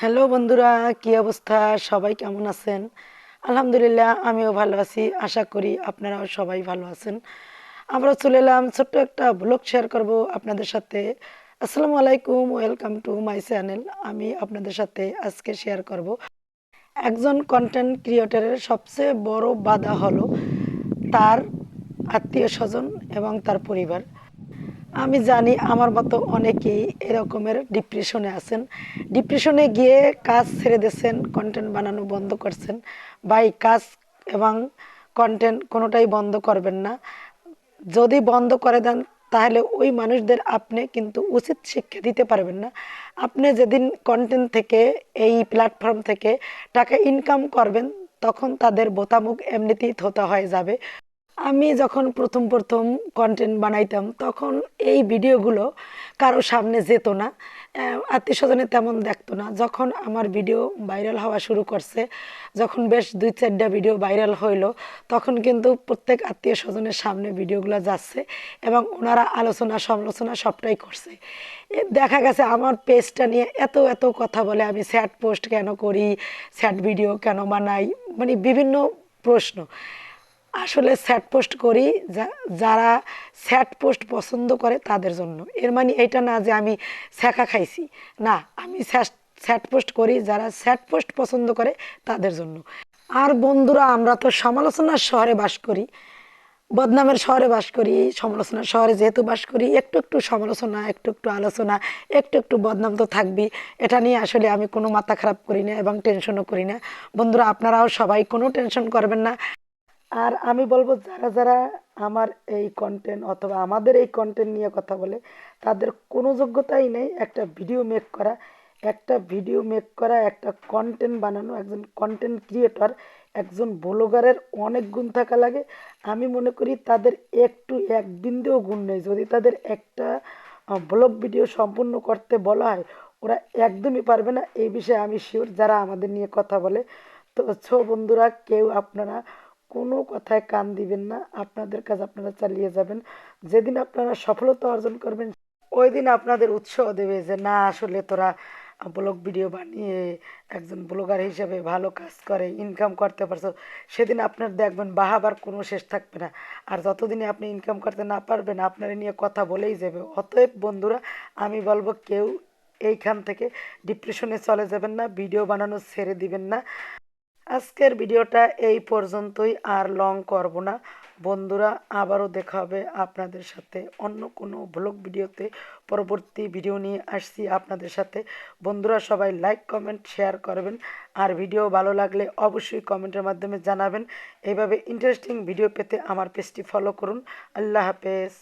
Hello বন্ধুরা, কি অবস্থা? সবাই কেমন আছেন? আলহামদুলিল্লাহ, আমিও ভালো আছি। আশা করি আপনারাও সবাই ভালো আছেন। আমরা চলে এলাম ছোট্ট একটা ব্লগ শেয়ার করব আপনাদের সাথে। আসসালামু আলাইকুম, ওয়েলকাম টু মাই চ্যানেল। আমি আপনাদের সাথে আজকে শেয়ার করব। একজন কন্টেন্ট ক্রিয়েটারের সবচেয়ে বড় বাধা হলো তার আত্মীয় স্বজন এবং তার পরিবার। আমি জানি আমার মতো অনেকেই এরকমের ডিপ্রেশনে আছেন। ডিপ্রেশনে গিয়ে কাজ ছেড়ে দিয়েছেন কন্টেন্ট বানানো বন্ধ করছেন। ভাই, কাজ এবং কন্টেন্ট কোনোটাই বন্ধ করবেন না। যদি বন্ধ করে দেন, তাহলে ওই মানুষদের আপনি কিন্তু উচিত শিক্ষা দিতে পারবেন না। আপনি যেদিন কন্টেন্ট থেকে, এই প্ল্যাটফর্ম থেকে টাকা ইনকাম করবেন, তখন তাদের বোতামুখ এমনিতেই থোতা হয়ে যাবে। আমি যখন প্রথম প্রথম কন্টেন্ট বানাইতাম, তখন এই ভিডিওগুলো কারও সামনে যেত না আত্মীয় স্বজনে তেমন দেখতো না। যখন আমার ভিডিও ভাইরাল হওয়া শুরু করছে, যখন বেশ দুই চারটা ভিডিও ভাইরাল হইল, তখন কিন্তু প্রত্যেক আত্মীয় স্বজনের সামনে ভিডিওগুলো যাচ্ছে এবং ওনারা আলোচনা সমালোচনা সবটাই করছে। দেখা গেছে আমার পেজটা নিয়ে এত এত কথা বলে আমি স্যাড পোস্ট কেন করি স্যাড ভিডিও কেন বানাই মানে বিভিন্ন প্রশ্ন। আসলে স্যাড পোস্ট করি যারা স্যাট পোস্ট পছন্দ করে তাদের জন্য। এর মানে এটা না যে আমি ছ্যাঁকা খাইছি। না, আমি স্যাট পোস্ট করি, যারা স্যাড পোস্ট পছন্দ করে তাদের জন্য। আর বন্ধুরা, আমরা তো সমালোচনার শহরে বাস করি, বদনামের শহরে বাস করি, সমালোচনার শহরে যেহেতু বাস করি, একটু একটু সমালোচনা, একটু একটু আলোচনা, একটু একটু বদনাম তো থাকবি এটা নিয়ে আসলে আমি কোনো মাথা খারাপ করি না এবং টেনশনও করি না। বন্ধুরা, আপনারাও সবাই কোনো টেনশন করবেন না। আর আমি বলব, যারা যারা আমার এই কন্টেন্ট অথবা আমাদের এই কন্টেন্ট নিয়ে কথা বলে, তাদের কোনো যোগ্যতাই নেই একটা ভিডিও মেক করা। একটা ভিডিও মেক করা, একটা কন্টেন্ট বানানো, একজন কন্টেন্ট ক্রিয়েটর একজন ব্লগারের অনেক গুণ থাকা লাগে। আমি মনে করি তাদের একটু এক বিন্দুও গুণ নেই। যদি তাদের একটা ব্লগ ভিডিও সম্পূর্ণ করতে বলা হয়, ওরা একদমই পারবে না। এই বিষয়ে আমি শিওর যারা আমাদের নিয়ে কথা বলে। তো ছো বন্ধুরা, কেউ আপনারা কোনো কথায় কান দিবেন না। আপনাদের কাজ আপনারা চালিয়ে যাবেন। যেদিন আপনারা সফলতা অর্জন করবেন, ওই দিন আপনাদের উৎসাহ দেবে যে, না, আসলে তোরা ব্লগ ভিডিও বানিয়ে একজন ব্লগার হিসেবে ভালো কাজ করে ইনকাম করতে পারছ। সেদিন আপনার দেখবেন বাহাবার কোনো শেষ থাকবে না। আর যতদিনে আপনি ইনকাম করতে না পারবেন, আপনার নিয়ে কথা বলেই যাবে। অতএব বন্ধুরা, আমি বলব কেউ এইখান থেকে ডিপ্রেশনে চলে যাবেন না ভিডিও বানানো ছেড়ে দিবেন না। আজকের ভিডিওটা এই পর্যন্তই, আর লং করব না। বন্ধুরা, আবারও দেখা হবে আপনাদের সাথে অন্য কোনো ব্লগ ভিডিওতে। পরবর্তী ভিডিও নিয়ে আসছি আপনাদের সাথে। বন্ধুরা, সবাই লাইক কমেন্ট শেয়ার করবেন। আর ভিডিও ভালো লাগলে অবশ্যই কমেন্টের মাধ্যমে জানাবেন। এইভাবে ইন্টারেস্টিং ভিডিও পেতে আমার পেজটি ফলো করুন। আল্লাহ হাফেজ।